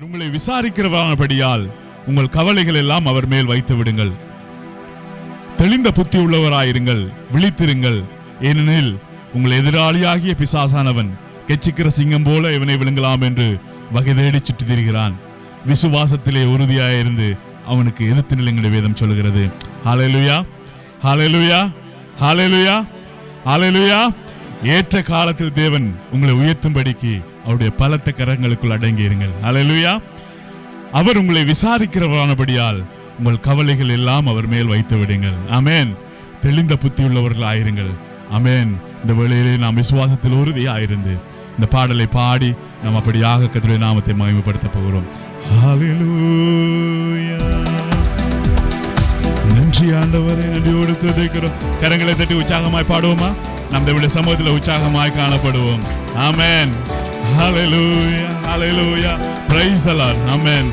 அவர் உங்களை விசாரிக்கிறவரானபடியால் உங்கள் கவலைகள் எல்லாம் அவர் மேல் வைத்து விடுங்கள். தெளிந்த புத்தி உள்ளவராயிருங்கள் விழித்திருங்கள். ஏனெனில் உங்கள் எதிராளியாகிய பிசாசானவன் கெச்சிக்கிற சிங்கம் போல இவனை விழுங்கலாம் என்று வகை தேடி சுற்றி திரிகிறான் விசுவாசத்திலே உறுதியாயிருந்து அவனுக்கு எதிர்த்து நிலங்களுடைய வேதம் சொல்கிறது. ஹாலேலுயா ஹாலேலுயா ஹாலேலுயா ஹாலேலுயா ஏற்ற காலத்தில் தேவன் உங்களை உயர்த்தும்படிக்கு அவருடைய பலத்த கரங்களுக்குள் அடங்கி இருங்கள் ஹalleluya அவர் உங்களை விசாரிக்கிறவரானபடியால் உங்கள் கவலைகள் எல்லாம் அவர் மேல் வைத்து விடுங்கள். அமேன் தெளிந்த புத்தி உள்ளவர்கள் ஆயிருங்கள். அமேன் இந்த வேளையிலே நாம் விசுவாசத்தில் உறுதியாயிருந்து இந்த பாடலை பாடி நாம் அப்படியாக கர்த்தருடைய நாமத்தை மகிமைப்படுத்த போகிறோம். நன்றி ஆண்டவரை நன்றியோடு துதிக்கிறோம். கரங்களை தட்டி உற்சாகமாய் பாடுவோமா? நம் தேவனுடைய சமூகத்தில் உற்சாகமாய் காணப்படுவோம் ஆமேன் ஹalleluya ஹalleluya praise the lord. Amen.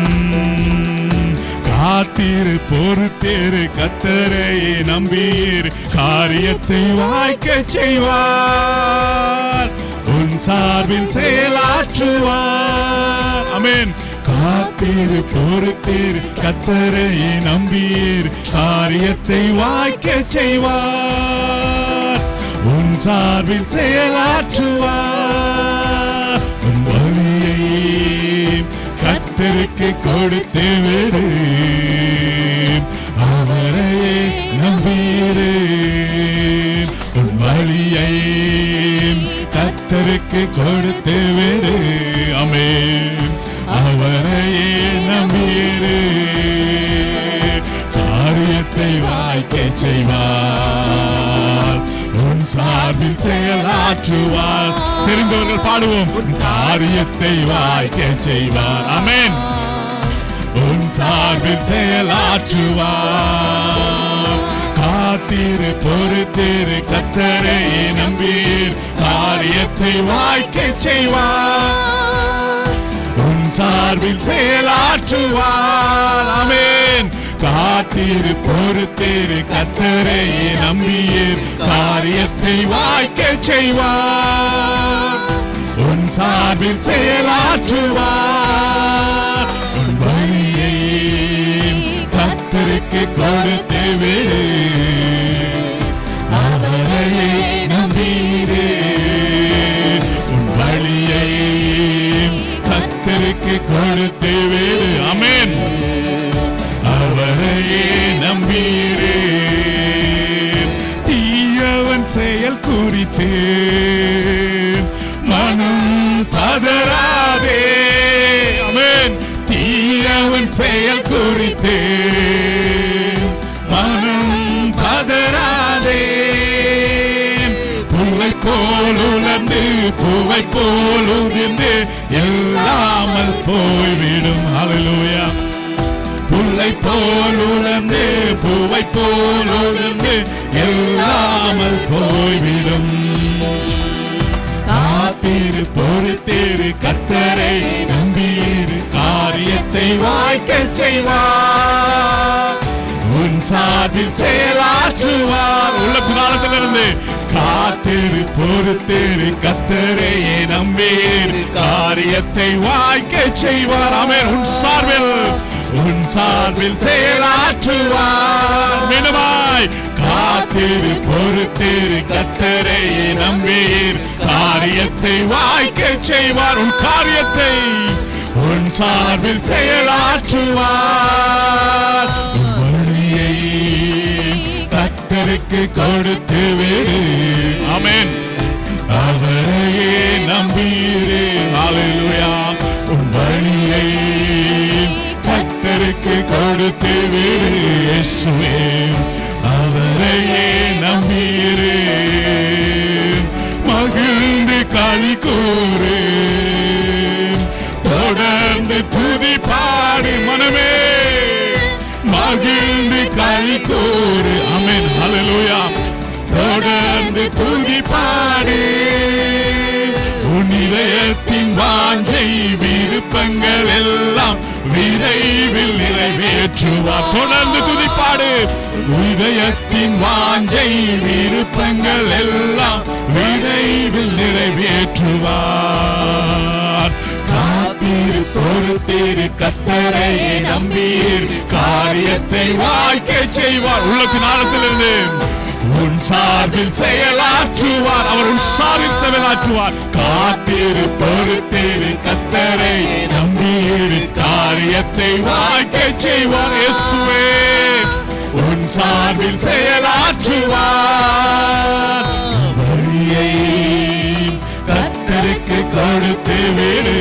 உம், காத்திரு பொறுத்தேரு நம்பீர் காரியத்தை வாய்க்க செய்வார் உன் சார்பில் செயலாற்றுவார் அமேன் காத்தீர் பொறுத்தீர் கத்தரையே நம்பீர் காரியத்தை வாய்க்க செய்வார். உன் சார்பில் செயலாற்றுவார். உன் வழியை கத்தருக்கு கொடுத்து விடு அவரையே நம்பீரு உன் வழியை கத்தருக்கு கொடுத்து விடு செயலாற்றுவார் தெரிந்தவர்கள் பாடுவோம். காரியத்தை வாய்க்க செய்வார். அமேன் உன் சார்பில் செயலாற்றுவார். காத்திரு பொறுத்திரு கத்தரை நம்பீர். காரியத்தை வாய்க்க செய்வார். சார்பில் செயலாற்றுவார். அமேன் காத்திரு பொறுத்திரு கத்தரையே நம்பியீர் காரியத்தை வாய்க்க செய்வார். உன் சார்பில் செயலாற்றுவார். உன் வழியை கத்தருக்கு கொடுத்து விடு. செயல் குறித்தே மனம் பதறாதே. அமேன் தீயவன் செயல் குறித்தே மனம் பதறாதே. புல்லை போல் உழந்து பூவை போல் உதிர்ந்து எல்லாமல் போய்விடும். அலலூயா புல்லை போல் உழந்து பூவை போல் உதிர்ந்து எல்லாமல் போய்விடும். காத்திரு பொறுத்திரு கத்தரை நம்பியிரு காரியத்தை வாய்க்க செய்வார். உன் சார்பில் செயலாற்றுவார். உள்ள புராணத்திலிருந்து காத்திரு பொறுத்திரு கத்தரையே நம்பியிரு காரியத்தை வாய்க்க செய்வார். அமேர் உன் சார்பில் உன் சார்பில் செயலாற்றுவார். மீனமாய் காத்திரு பொறுத்திரு கத்தரை நம்பீர். காரியத்தை வாய்க்க செய்வார் உன் காரியத்தை உன் சார்பில் செயலாற்றுவார். வழியை கத்தருக்கு கொடுத்து விடு. அமேன் அவரையே நம்பீரே. அலையா உன் வழியை கத்தருக்கு கொடுத்து விடு இயேசுவே. அவரையே நம்பீரே மகிழ்ந்து களி கூறு. தொடர்ந்து துதி பாடு மனமே. மகிழ்ந்து களி கூறு. அமேன் ஹalleluya. தொடர்ந்து துதி பாடு. உன் இதயத்தின் வாஞ்சை விருப்பங்கள் எல்லாம் விரைவில் நிறைவேற்றுவார். தொடர்ந்து துதிப்பாடு. இதயத்தின் வாஞ்சை விருப்பங்கள் எல்லாம் விரைவில் நிறைவேற்றுவார். காத்தீர் பொறுத்தீர் கத்தரையை நம்பீர். காரியத்தை வாழ்க்கை செய்வார். உள்ளத்து நாளத்திலிருந்து உன் சார்பில் செயலாற்றுவார். அவர் உன் சார்பில் செயலாற்றுவார். காத்தீர் பொறுத்தீர் கத்தரையை நம்பி நம்பியிரு காரியத்தை வாழ்க்கை செய்வார் இயேசுவே. உன் சார்பில் செயலாற்றுவார். வழியை கத்தருக்கு கொடுத்து விடு.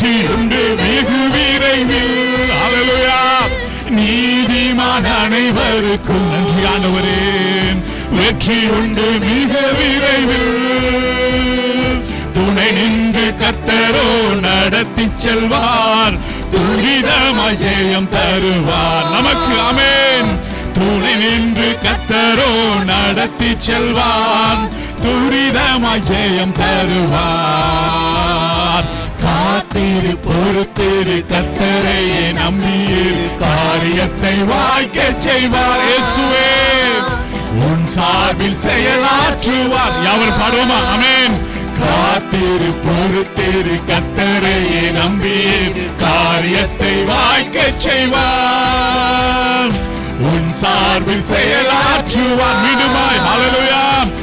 வெற்றி உண்டு வெகு விரைவில். அலலுயா நீதிமான அனைவருக்கும் நன்றி ஆண்டவரே. வெற்றி உண்டு மிக விரைவில். துணை நின்று கத்தரோ நடத்தி செல்வார். துரிதமாய் ஜெயம் தருவார். நமக்கு அமேன் துணை நின்று கத்தரோ நடத்தி செல்வார். துரிதமாய் ஜெயம் தருவார். காத்திரு பொறுத்திரு கத்தரையே நம்பியிரு. காரியத்தை வாய்க்க செய்வார் இயேசுவே. உன் சார்பில் செயலாற்றுவார். யாவர் பாடுவோமா? அமேன் காத்திரு பொறுத்திரு கத்தரையே நம்பியிரு. காரியத்தை வாய்க்க செய்வார். உன் சார்பில் செயலாற்றுவார். மீண்டுமாய். ஹalleluya.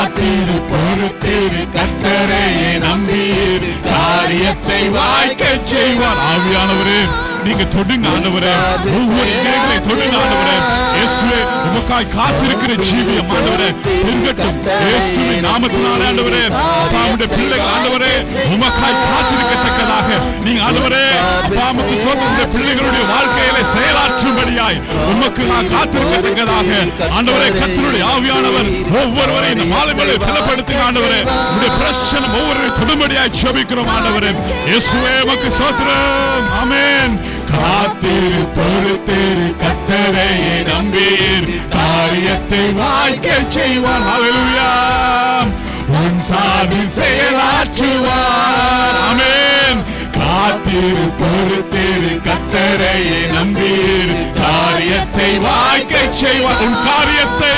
காத்திரு பொறுத்திரு கத்தரையே நம்பியிரு காரியத்தை வாய்க்க செய்வார். ஆவியானவரே நீங்க தொடுங்க ஆண்டவரே. ஒவ்வொரு இடங்களை தொடுங்க ஆண்டவரே. இயேசுவே உமக்காய் காத்திருக்கிற ஜீவியம் ஆண்டவரே. இருக்கட்டும் இயேசுவே நாமத்தினால ஆண்டவரே அப்பாவுடைய பிள்ளைகள் ஆண்டவரே உமக்காய் காத்திருக்கத்தக்கதாக. நீங்க ஆண்டவரே அப்பாவுக்கு சொந்த பிள்ளைகளுடைய வாழ்க்கையில செயலாற்றும்படியாய் உமக்கு நான் காத்திருக்கத்தக்கதாக. ஆண்டவரே கத்தருடைய ஆவியானவர் ஒவ்வொருவரை இந்த மாலைகளை பலப்படுத்துங்க ஆண்டவரே. உடைய பிரச்சனை ஒவ்வொரு குடும்படியாய் ஜெபிக்கிறோம் ஆண்டவரே. இயேசுவே உமக்கு ஸ்தோத்திரம். ஆமென். காத்திரு பொறுத்திரு கத்தரையே நம்பீர். காரியத்தை வாய்க்க செய்வான் ஹalleluya. உன் சார்பில் செயலாற்றுவார். அமேன் காத்திரு பொறுத்திரு கத்தரையை நம்பீர். காரியத்தை வாய்க்க செய்வார். உன் காரியத்தை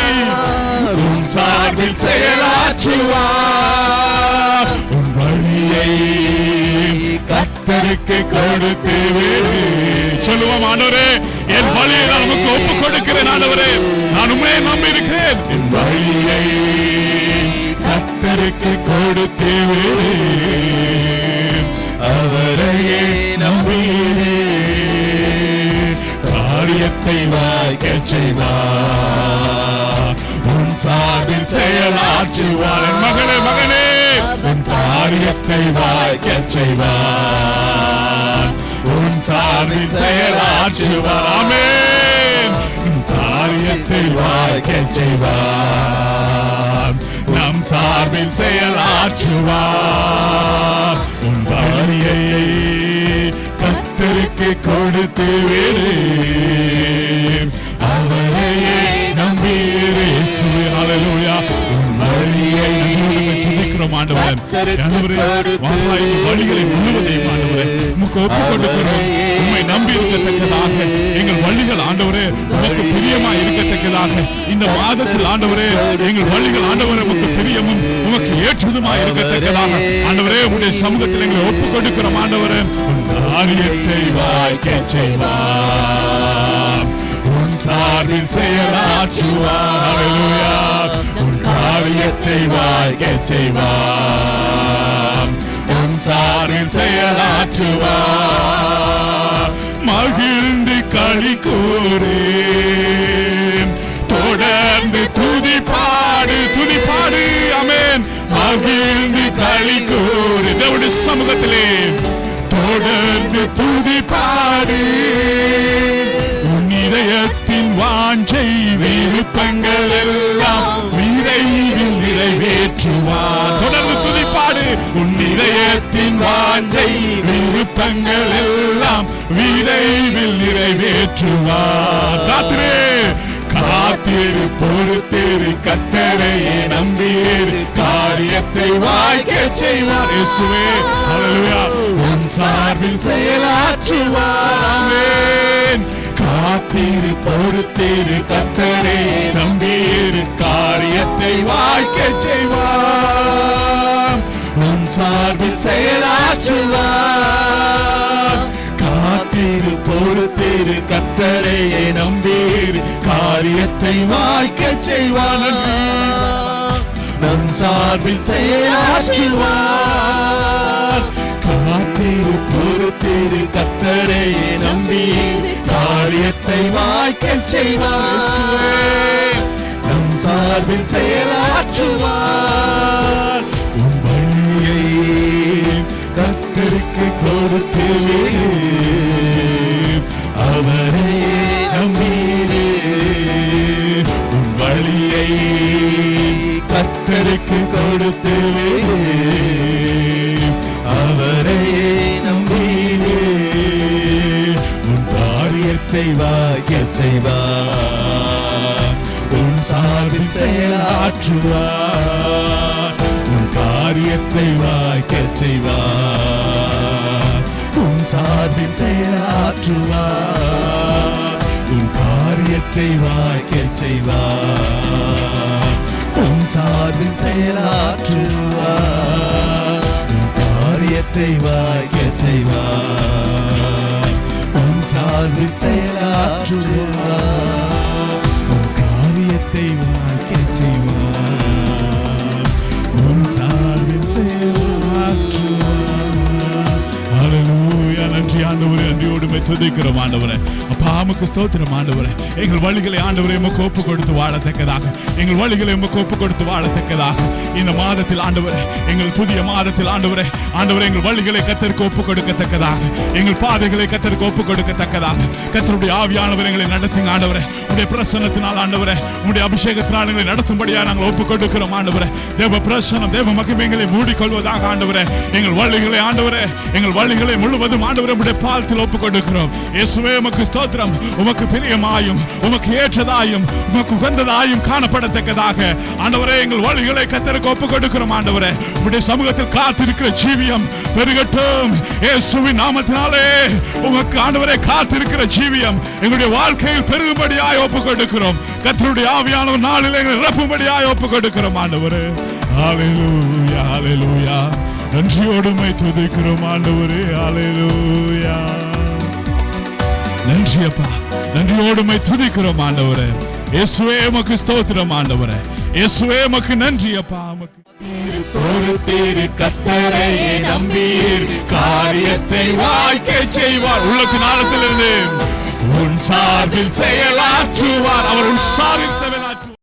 உன் சார்பில் செயலாற்றுவார். உன் வழியை கத்தருக்கு கொடுத்து சொல்லுவோம் ஆண்டவரே என் வழியை நான் உமக்கு ஒப்புக் கொடுக்கிறேன் ஆண்டவரே. நான் உண்மையை நம்பி இருக்கிறேன் என் வழியை அவருக்கு கொடுத்து அவரையே நம்பினே காரியத்தை வாய்க்க செய்வார். உன் சார்பில் செயலாற்றுவார் மகனே மகனே உன் காரியத்தை வாய்க்க செய்வார். உன் சார்பில் செயலாற்றுவார் ஆமென். உன் காரியத்தை வாய்க்க செய்வார். நம் சார்பில் செயலாற்றுவார் உன் வழியை கத்தருக்கு கொடுத்து விடு அவரையே இயேசுவே ஹalleluya. உன் வழியை துதிக்கிறோம் ஆண்டவரே. வழிகளை முழுவதையும் ஆண்டவரே. உமக்கு ஒப்புக் கொடுக்கிறோம் உம்மை நம்பி இருக்கத்தக்கதாக. எங்கள் வழிகள் ஆண்டவரே உமக்கு பிரியமா இருக்கத்தக்கதாக. இந்த மாதத்தில் ஆண்டவரே எங்கள் வழிகள் ஆண்டவரே உமக்கு பிரியமும் உமக்கு ஏற்றதுமா இருக்கத்தக்கதாக. ஆண்டவரே உடைய சமூகத்தில் எங்களை ஒப்புக் கொடுக்கிறோம் ஆண்டவரே காரியத்தை வாய்க்க செய்வார். உன் சார்பில் செயலாற்றுவார். உன் காரியத்தை வாய்க்க செய்வார். உன் சார்பில் செயலாற்றுவார். மகிழ்ந்து களி கூறு தொடர்ந்து துதி பாடு துதி பாடு அமேன். மகிழ்ந்து களி கூறு. தேவனுடைய சமூகத்திலே தொடர்ந்து துதி பாடு. இதயத்தின் வாஞ்சை விருப்பங்கள் எல்லாம் விரைவில் நிறைவேற்றுவார். தொடர்ந்து வாஞ்சை விருப்பங்கள் எல்லாம் விரைவில் நிறைவேற்றுவார். காத்திரே காத்திரு பொறுத்திரு கத்தரையே நம்பியிரு காரியத்தை வாய்க்க செய்வார் இயேசுவே. ஹalleluya. உன் சார்பில் செயலாற்றுவார். காத்திரு பொறுத்திரு கத்தரையே நம்பியிரு காரியத்தை வாய்க்க செய்வார். சார்பில் செயலாற்றுவார் காத்திரு பொறுத்திரு கத்தரையே நம்பீர். காரியத்தை வாய்க்க செய்வான் நம் சார்பில் செயலாற்றுவார். காத்திரு பொறுத்திரு கத்தரையே நம்பீர். காரியத்தை வாய்க்க செய்வார் நம் சார்பில் செயலாற்றுவார். கொடுத்து அவரே நம்பீரே. உன் வழியை கத்தருக்கு கொடுத்து அவரே நம்பீரே. உன் காரியத்தை வாய்க்க செய்வார் உன் சார்பில் செயலாற்றுவார். உன் காரியத்தை வாய்க்க செய்வார் உன் சார்பில் செயலாற்றுவார். உன் காரியத்தை வாய்க்க செய்வார். உன் சார்பில் செயலாற்றுவார். உன் காரியத்தை வாய்க்க செய்வார். உன் சார்பில் செயலாற்றுவார். உன் காரியத்தை வாய்க்க செய்வார். உன் சார்பில் செயலாற்றுவார் நன்றி ஆண்டவரே நன்றியோடு துதிக்கிறோம் ஆண்டவரே. அப்பா ஆமக்கு ஸ்தோத்திரம் ஆண்டவரே. எங்கள் வழிகளை ஆண்டவரே உமக்கு ஒப்பு கொடுத்து வாழத்தக்கதாக. எங்கள் வழிகளை உமக்கு ஒப்பு கொடுத்து வாழத்தக்கதாக. இந்த மாதத்தில் ஆண்டவரே எங்கள் புதிய மாதத்தில் ஆண்டவரே ஆண்டவரே எங்கள் வழிகளை கத்தருக்கு ஒப்பு கொடுக்கத்தக்கதாக எங்கள் பாதைகளை கத்தருக்கு ஒப்பு கொடுக்கத்தக்கதாக கத்தருடைய ஆவியானவர் எங்களை நடத்துங்க ஆண்டவரே. உடைய பிரசன்னத்தினால் ஆண்டவரே உடைய அபிஷேகத்தினால் எங்களை நடத்தும்படியா நாங்கள் ஒப்பு கொடுக்கிறோம் ஆண்டவரே. தேவ பிரசனம் தேவ மகிமைகளை மூடிக்கொள்வதாக ஆண்டவரே. எங்கள் வழிகளை ஆண்டவரே எங்கள் வழிகளை முழுவதும் ஆண்டவரே உடைய பாலத்தில் ஒப்புக் கொடுக்கிறோம் இயேசுவே உமக்கு ஸ்தோத்திரம். உமக்கு பிரியமாயும் உமக்கு ஏற்றதாயும் உமக்கு உகந்ததாயும் காணப்படத்தக்கதாக. ஆண்டவரே எங்கள் வழிகளை கத்தருக்கு ஒப்புக் கொடுக்கிறோம் ஆண்டவரே. உடைய சமூகத்தில் காத்திருக்கிற ஜீவியம் பெருகட்டும். இயேசுவின் நாமத்தினாலே உமக்கு ஆண்டவரே காத்திருக்கிற ஜீவியம் எங்களுடைய வாழ்க்கையில் பெருகும்படியாய் ஒப்புக் கொடுக்கிறோம் கத்தருடைய ஆவியானவர் நாளில் எங்களை நிரப்பும்படியாய் ஒப்புக் கொடுக்கிறோம் ஆண்டவரே. Hallelujah, hallelujah. நன்றியோடுமை துதிக்கிறோம் ஆண்டவரே. ஹalleluya நன்றி அப்பா. நன்றியோடுமை துதிக்கிறோம் ஆண்டவரே. இயேசுவே உமக்கு ஸ்தோத்திரம் ஆண்டவரே. இயேசுவே உமக்கு நன்றி அப்பா உமக்கு. பொறுத்தீர் கத்தரையை நம்பீர். காரியத்தை வாய்க்க செய்வார். உள்ளத்தின் ஆழத்திலிருந்து உன் சார்பில் செயலாற்றுவார். அவர் உன் சார்பில்